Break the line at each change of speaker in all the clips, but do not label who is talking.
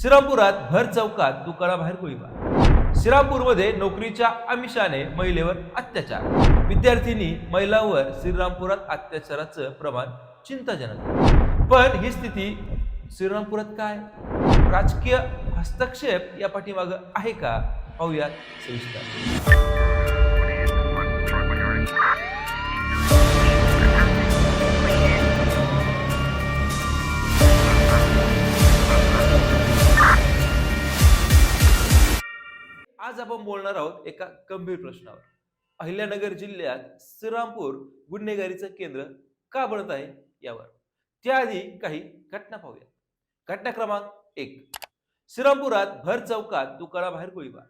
श्रीरामपुरात भर चौकात दुकानाबाहेर गोळीबार. श्रीरामपूरमध्ये नोकरीच्या आमिषाने महिलेवर अत्याचार. विद्यार्थिनी महिलांवर श्रीरामपुरात अत्याचाराचं प्रमाण चिंताजनक. पण ही स्थिती श्रीरामपुरात काय? राजकीय हस्तक्षेप या पाठीमाग आहे का? पाहूयात सविस्तर. आज आपण बोलणार आहोत एका गंभीर प्रश्नावर. अहिल्यानगर जिल्ह्यात श्रीरामपूर गुन्हेगारीचं केंद्र का बनत आहे यावर. त्याआधी काही घटना पाहूया. घटना क्रमांक एक. श्रीरामपुरात भर चौकात दुकानाबाहेर गोळीबार.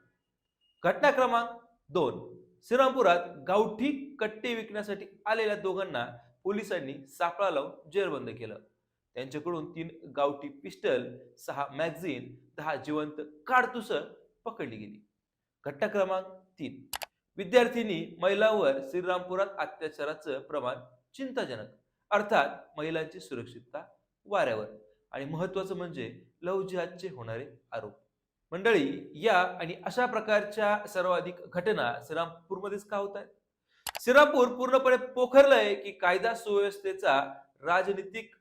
घटना क्रमांक दोन. श्रीरामपुरात गावठी कट्टे विकण्यासाठी आलेल्या दोघांना पोलिसांनी सापळा लावून जेरबंद केलं. त्यांच्याकडून तीन गावठी पिस्टल सहा मॅगझिन दहा जिवंत काडतुसं पकडली गेली. घटना क्रमांक तीन. विद्यार्थिनी महिलांवर श्रीरामपुरात अत्याचाराचं प्रमाण चिंताजनक. अर्थात महिलांची सुरक्षितता वाऱ्यावर. आणि महत्वाचं म्हणजे लव जिहादचे होणारे आरोप. मंडळी या आणि अशा प्रकारच्या सर्वाधिक घटना श्रीरामपूरमध्येच का होत आहेत? श्रीरामपूर पूर्णपणे पोखरलंय की कायदा सुव्यवस्थेचा राजनीतिक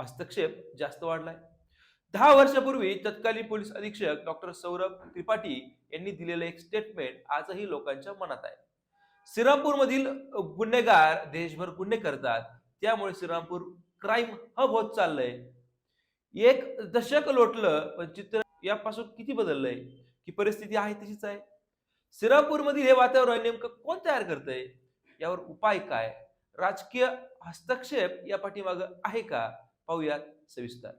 हस्तक्षेप जास्त वाढलाय. दहा वर्षापूर्वी तत्कालीन पोलीस अधीक्षक डॉक्टर सौरभ त्रिपाठी यांनी दिलेलं एक स्टेटमेंट आजही लोकांच्या मनात आहे. श्रीरामपूर मधील गुन्हेगार देशभर गुन्हे करतात त्यामुळे श्रीरामपूर क्राईम हब होत चाललंय. एक दशक लोटलं पण चित्र यापासून किती बदललंय? की परिस्थिती आहे तशीच आहे. श्रीरामपूर मधील हे वातावरण नेमकं कोण तयार करतंय? यावर उपाय काय? राजकीय हस्तक्षेप या पाठीमाग आहे का? पाहूयात सविस्तर.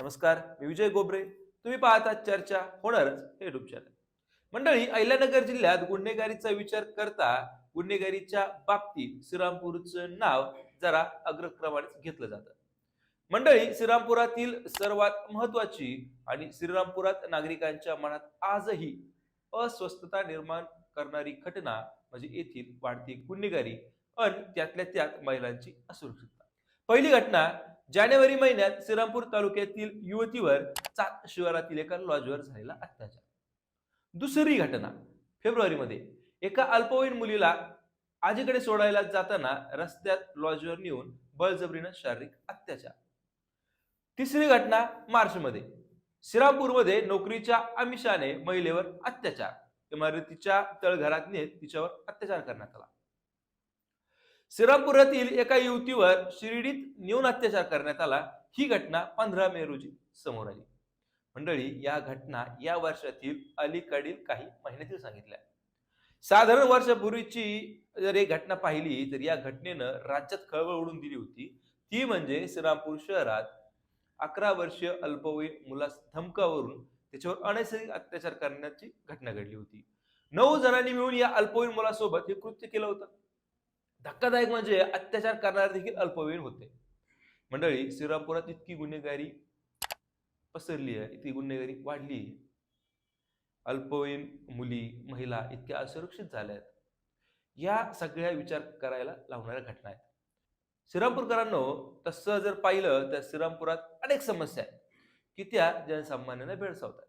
नमस्कार मी विजय गोबरे. तुम्ही पाहता चर्चा होणारच हे युट्यूब चॅनल मंडळी अहिल्यानगर जिल्ह्यात गुन्हेगारीचा विचार करता गुन्हेगारीच्या बाबतीत श्रीरामपूरचं नाव जरा अग्रक्रमाने घेतलं जातं. मंडळी श्रीरामपुरातील सर्वात महत्वाची आणि श्रीरामपुरात नागरिकांच्या मनात आजही अस्वस्थता निर्माण करणारी घटना म्हणजे येथील वाढती गुन्हेगारी अन त्यातल्या त्यात महिलांची असुरक्षितता. पहिली घटना जानेवारी महिन्यात श्रीरामपूर तालुक्यातील युवतीवर सात शिवारातील एका लॉजवर झालेला अत्याचार. दुसरी घटना फेब्रुवारीमध्ये एका अल्पवयीन मुलीला आजीकडे सोडायला जाताना रस्त्यात लॉजवर नेऊन बळजबरीनं शारीरिक अत्याचार. तिसरी घटना मार्च मध्ये श्रीरामपूरमध्ये नोकरीच्या अमिषाने महिलेवर अत्याचार. इमारतीच्या तळघरात नेत तिच्यावर अत्याचार करण्यात आला. श्रीरामपुरातील एका युवतीवर शिर्डीत नेऊन अत्याचार करण्यात आला. ही घटना पंधरा मे रोजी समोर आली. मंडळी या घटना या वर्षातील अलीकडील काही महिन्यातील सांगितल्या. साधारण वर्षापूर्वीची जर एक घटना पाहिली तर या घटनेनं राज्यात खळबळ उडून दिली होती. ती म्हणजे श्रीरामपूर शहरात अकरा वर्षीय अल्पवयीन मुलास धमकावरून त्याच्यावर अनैसर्गिक अत्याचार करण्याची घटना घडली होती. नऊ जणांनी मिळून या अल्पवयीन मुलासोबत हे कृत्य केलं होतं. धक्कादायक म्हणजे अत्याचार करणारे देखील अल्पवयीन होते. मंडळी श्रीरामपुरात इतकी गुन्हेगारी पसरली आहे इतकी गुन्हेगारी वाढली आहे. अल्पवयीन मुली महिला इतक्या असुरक्षित झाल्या आहेत. या सगळ्या विचार करायला लावणाऱ्या घटना आहेत. श्रीरामपूरकरांनो तसं जर पाहिलं तर श्रीरामपुरात अनेक समस्या आहेत की त्या जनसामान्यांना भेडसावतात.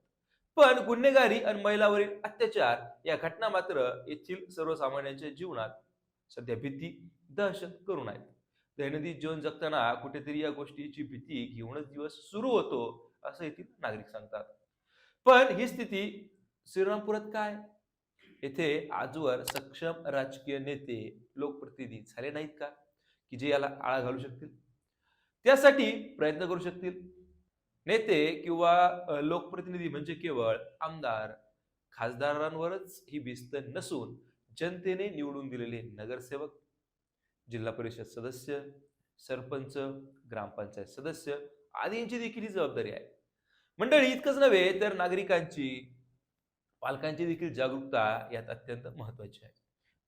पण गुन्हेगारी आणि महिलावरील अत्याचार या घटना मात्र येथील सर्वसामान्यांच्या जीवनात सध्या भीती दहशत करून आहेत. दैनंदिन जीवन जगताना कुठेतरी या गोष्टीची भीती घेऊनच दिवस सुरू होतो असं येथील नागरिक सांगतात. पण ही स्थिती श्रीरामपुरात काय? येथे आजवर सक्षम राजकीय नेते लोकप्रतिनिधी झाले नाहीत का? की जे याला आळा घालू शकतील? त्यासाठी प्रयत्न करू शकतील? नेते किंवा लोकप्रतिनिधी म्हणजे केवळ आमदार खासदारांवरच ही भिस्त नसून जनतेने निवडून दिलेले नगरसेवक जिल्हा परिषद सदस्य सरपंच ग्रामपंचायत सदस्य आदींची देखील ही जबाबदारी आहे. मंडळी इतकंच नव्हे तर नागरिकांची पालकांची देखील जागरूकता यात अत्यंत महत्वाची आहे.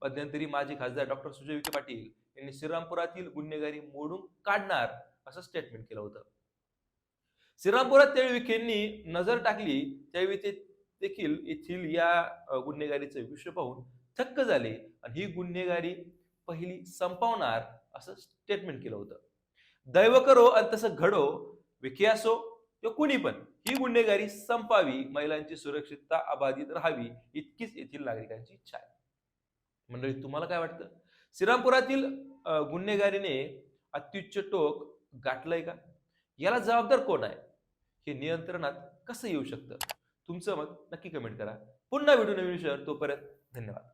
मध्यंतरी माजी खासदार डॉक्टर सुजय विखे पाटील यांनी श्रीरामपुरातील गुन्हेगारी मोडून काढणार असं स्टेटमेंट केलं होतं. श्रीरामपुरात त्यावेळी विखेंनी नजर टाकली त्यावेळी ते देखील येथील या गुन्हेगारीचं विषय पाहून थक्क झाले. आणि ही गुन्हेगारी पहिली संपवणार असं स्टेटमेंट केलं होतं. दैव करो आणि तसं घडो विखे असो किंवा कुणी पण ही गुन्हेगारी संपावी महिलांची सुरक्षितता अबाधित राहावी इतकीच येथील नागरिकांची इच्छा आहे. मंडळी तुम्हाला काय वाटतं? श्रीरामपुरातील गुन्हेगारीने अत्युच्च टोक गाठलंय का? याला जबाबदार कोण आहे? हे नियंत्रणात कसं येऊ शकतं? तुमचं मत नक्की कमेंट करा. पुन्हा व्हिडिओ नवीन विषयावर तोपर्यंत धन्यवाद.